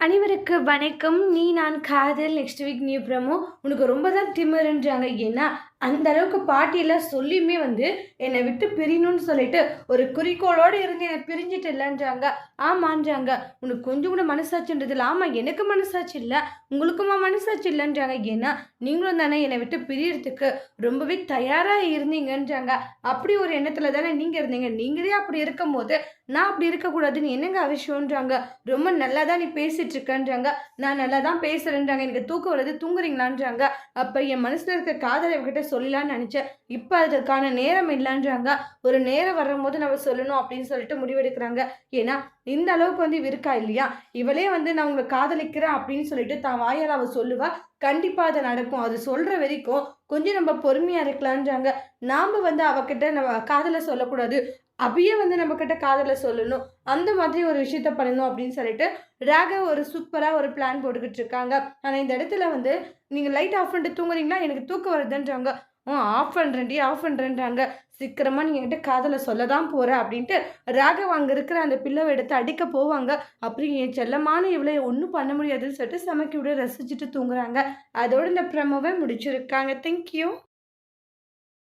அனைவருக்கு வணக்கம். நீ நான் காதல் நெக்ஸ்ட் வீக் நியூ ப்ரமோ. உனக்கு ரொம்ப தான் திமிருன்றாங்க. ஏன்னா அந்த அளவுக்கு பாட்டியெல்லாம் சொல்லியுமே வந்து என்னை விட்டு பிரியணும்னு சொல்லிட்டு ஒரு குறிக்கோளோடு இருந்து என்னை பிரிஞ்சிட்டு இல்லைன்றாங்க. ஆமான்றாங்க. உனக்கு கொஞ்சம் கூட மனசாட்சின்றது இல்லை. ஆமாம் எனக்கு மனசாட்சி இல்லை. உங்களுக்குமா மனசாட்சி இல்லைன்றாங்க. ஏன்னா நீங்களும் தானே என்னை விட்டு பிரியறதுக்கு ரொம்பவே தயாராக இருந்தீங்கன்றாங்க. அப்படி ஒரு எண்ணத்தில் தானே நீங்கள் இருந்தீங்க. நீங்களே அப்படி இருக்கும் போது நான் அப்படி இருக்கக்கூடாதுன்னு என்னங்க அவசியம்ன்றாங்க. ரொம்ப நல்லா தான் நீ பேசிட்டு இருக்கன்றாங்க நான் நல்லா தான் பேசுகிறேன்றாங்க எனக்கு தூக்கம் வருது தூங்குறீங்களான்றாங்க. அப்போ என் மனசில் இருக்க காதலை கிட்ட சொல்லலாம்னு நினச்சேன். இப்போ அதுக்கான நேரம் இல்லைன்றாங்க. ஒரு நேரம் வரும்போது நம்ம சொல்லணும் அப்படின்னு சொல்லிட்டு முடிவெடுக்கிறாங்க. ஏன்னா இந்த அளவுக்கு வந்து இவ இருக்கா இல்லையா? இவளே வந்து நான் உங்களை காதலிக்கிறேன் அப்படின்னு சொல்லிட்டு தான் வாயால் அவள் சொல்லுவா. கண்டிப்பாக அது நடக்கும். அது சொல்கிற வரைக்கும் கொஞ்சம் நம்ம பொறுமையாக இருக்கலான்றாங்க நாம் வந்து அவகிட்ட நம்ம காதலை சொல்லக்கூடாது. அப்பயே வந்து நம்மக்கிட்ட காதலை சொல்லணும். அந்த மாதிரி ஒரு விஷயத்த பண்ணணும் அப்படின்னு சொல்லிட்டு ராகவ் ஒரு சூப்பராக ஒரு பிளான் போட்டுக்கிட்டு இருக்காங்க. ஆனால் இந்த இடத்துல வந்து நீங்கள் லைட் ஆஃப் பண்ணிட்டு தூங்குறீங்களா எனக்கு தூக்கம் வருதுன்றாங்க. ஆ ஆஃப் பண்ணுறேன்டி ஆஃப் பண்ணுறேன்றாங்க சீக்கிரமாக நீங்கள் என்கிட்ட காதலை சொல்ல தான் போகிற அப்படின்ட்டு ராகவ் அங்கே இருக்கிற அந்த பில்லவை எடுத்து அடிக்க போவாங்க. அப்படி என் செல்லமான இவ்வளோ ஒன்றும் பண்ண முடியாதுன்னு சொல்லிட்டு சமைக்க விட ரசிச்சுட்டு தூங்குறாங்க. அதோட இந்த ப்ரமோவை முடிச்சிருக்காங்க. தேங்க்யூ